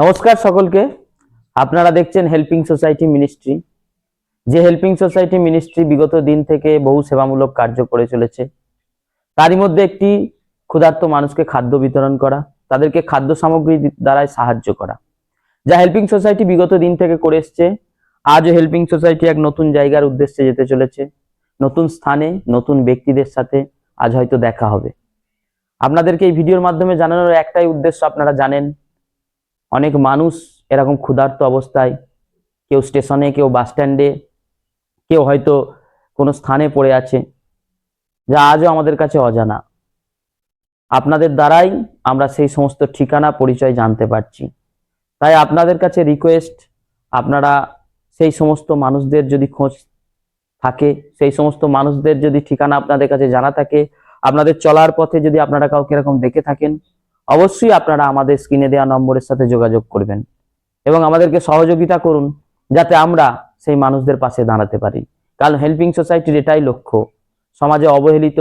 নমস্কার সকলকে। আপনারা দেখছেন হেল্পিং সোসাইটি মিনিস্ট্রি যে হেল্পিং সোসাইটি মিনিস্ট্রি বিগত দিন থেকে বহু সেবামূলক কার্য করে চলেছে। তারই মধ্যে একটি ক্ষুধার্ত মানুষকে খাদ্য বিতরণ করা, তাদেরকে খাদ্য সামগ্রী দ্বারাই সাহায্য করা। যা হেল্পিং সোসাইটি বিগত দিন থেকে করে এসছে। আজও হেল্পিং সোসাইটি এক নতুন জায়গার উদ্দেশ্যে যেতে চলেছে। নতুন স্থানে, নতুন ব্যক্তিদের সাথে আজ হয়তো দেখা হবে। আপনাদেরকে এই ভিডিওর মাধ্যমে জানানোর একটাই উদ্দেশ্য আপনারা জানেন অনেক মানুষ এরকম ক্ষুধার্ত অবস্থায়, কেউ স্টেশনে, কেউ বাস স্ট্যান্ডে, কেউ হয়তো কোনো স্থানে পড়ে আছে, যা আজও আমাদের কাছে অজানা। আপনাদের দ্বারাই আমরা সেই সমস্ত ঠিকানা, পরিচয় জানতে পারছি। তাই আপনাদের কাছে রিকোয়েস্ট আপনারা সেই সমস্ত মানুষদের যদি খোঁজ থাকে, সেই সমস্ত মানুষদের যদি ঠিকানা আপনাদের কাছে জানা থাকে, আপনাদের চলার পথে যদি আপনারা কাউকে এরকম দেখে থাকেন অবশ্যই আপনারা আমাদের স্ক্রিনে দেওয়া নম্বরের সাথে যোগাযোগ করবেন এবং আমাদেরকে সহযোগিতা করুন যাতে আমরা সেই মানুষদের পাশে দাঁড়াতে পারি। কারণ হেল্পিং সোসাইটির এটাই লক্ষ্য। সমাজে অবহেলিত,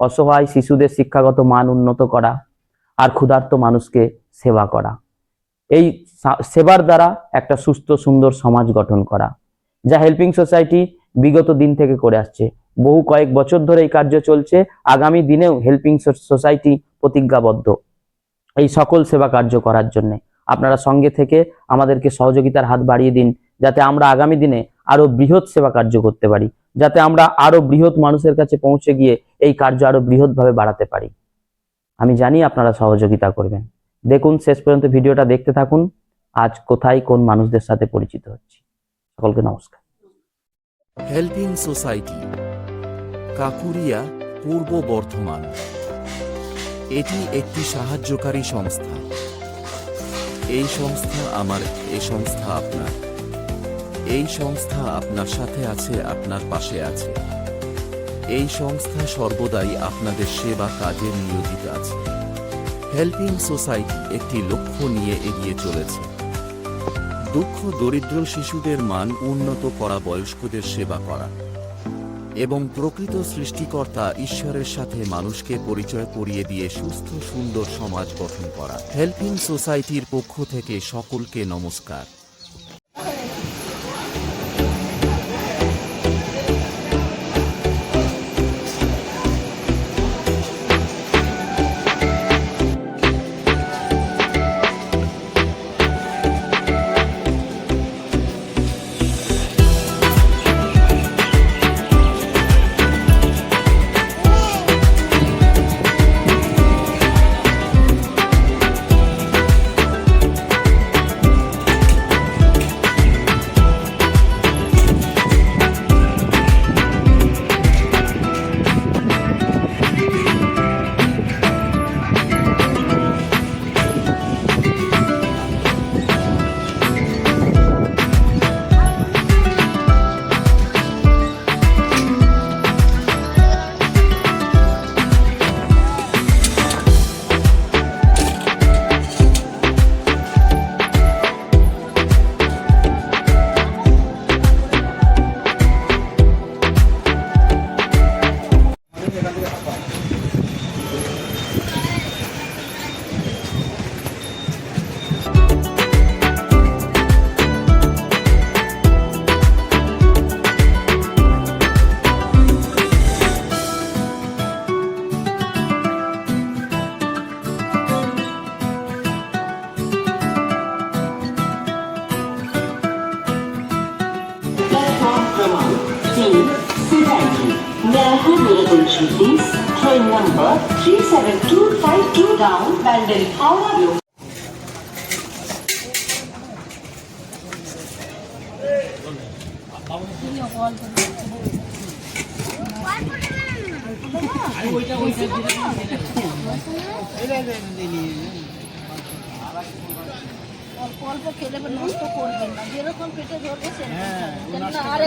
অসহায় শিশুদের শিক্ষাগত মান উন্নত করা আর ক্ষুধার্ত মানুষকে সেবা করা। এই সেবার দ্বারা একটা সুস্থ, সুন্দর সমাজ গঠন করা, যা হেল্পিং সোসাইটি বিগত দিন থেকে করে আসছে। বহু কয়েক বছর ধরে এই কার্য চলছে। আগামী দিনেও হেল্পিং সোসাইটি প্রতিজ্ঞাবদ্ধ। এই সকল সেবা কার্য করার জন্য। আপনারা সঙ্গে থেকে আমাদেরকে সহযোগিতার হাত বাড়িয়ে দিন, যাতে আমরা আগামী দিনে আরও বৃহৎ সেবা কার্য করতে পারি, যাতে আমরা আরও বৃহৎ মানুষের কাছে পৌঁছে গিয়ে এই কার্য আরও বৃহৎভাবে বাড়াতে পারি। আমি জানি আপনারা সহযোগিতা করবেন। দেখুন, শেষ পর্যন্ত ভিডিওটা দেখতে থাকুন। আজ কোথায় কোন মানুষদের সাথে পরিচিত হচ্ছি। সকলকে নমস্কার। হেল্পিং সোসাইটি কাকুরিয়া পূর্ব বর্ধমান এটি একটি সাহায্যকারী সংস্থা। এই সংস্থা আমার, এই সংস্থা আপনার। এই সংস্থা আপনার সাথে আছে, আপনার পাশে আছে। এই সংস্থা সর্বদাই আপনাদের সেবা কাজে নিয়োজিত আছে। হেল্পিং সোসাইটি একটি লক্ষ্য নিয়ে এগিয়ে চলেছে। দুঃখ, দরিদ্র শিশুদের মান উন্নত করা, বয়স্কদের সেবা করা। এবং প্রকৃত সৃষ্টিকর্তা ঈশ্বরের সাথে মানুষকে পরিচয় করিয়ে দিয়ে সুস্থ, সুন্দর সমাজ গঠন করা। হেল্পিং সোসাইটির পক্ষ থেকে সকলকে নমস্কার। station please. Train number 37252 down Bandel Howrah. অল্প অল্প খেলে নষ্ট করবেন না যেরকম পেটে ধরবে সেরকম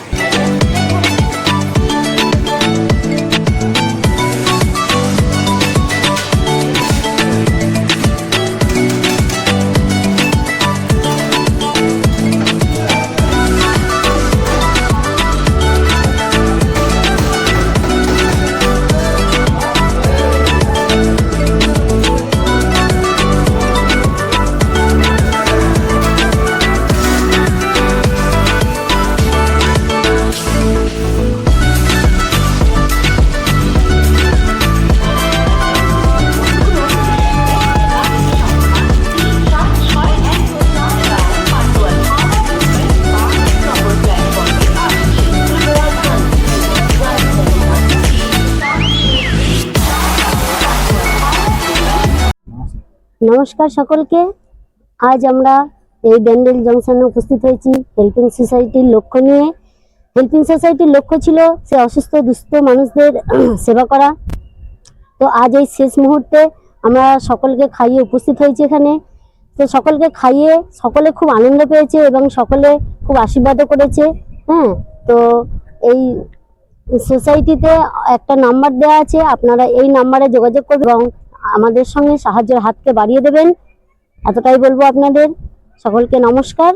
নমস্কার সকলকে। আজ আমরা এই ব্যান্ডেল জংশনে উপস্থিত হয়েছি হেল্পিং সোসাইটির লক্ষ্য নিয়ে। হেল্পিং সোসাইটির লক্ষ্য ছিল সে অসুস্থ, দুস্থ মানুষদের সেবা করা। তো আজ এই শেষ মুহূর্তে আমরা সকলকে খাইয়ে উপস্থিত হয়েছি এখানে। তো সকলকে খাইয়ে সকলে খুব আনন্দ পেয়েছে এবং সকলে খুব আশীর্বাদও করেছে হ্যাঁ? তো এই সোসাইটিতে একটা নাম্বার দেওয়া আছে, আপনারা এই নাম্বারে যোগাযোগ করবেন এবং আমাদের সঙ্গে সাহায্যের হাতকে বাড়িয়ে দেবেন। এতটাই বলব আপনাদের। সকলকে নমস্কার।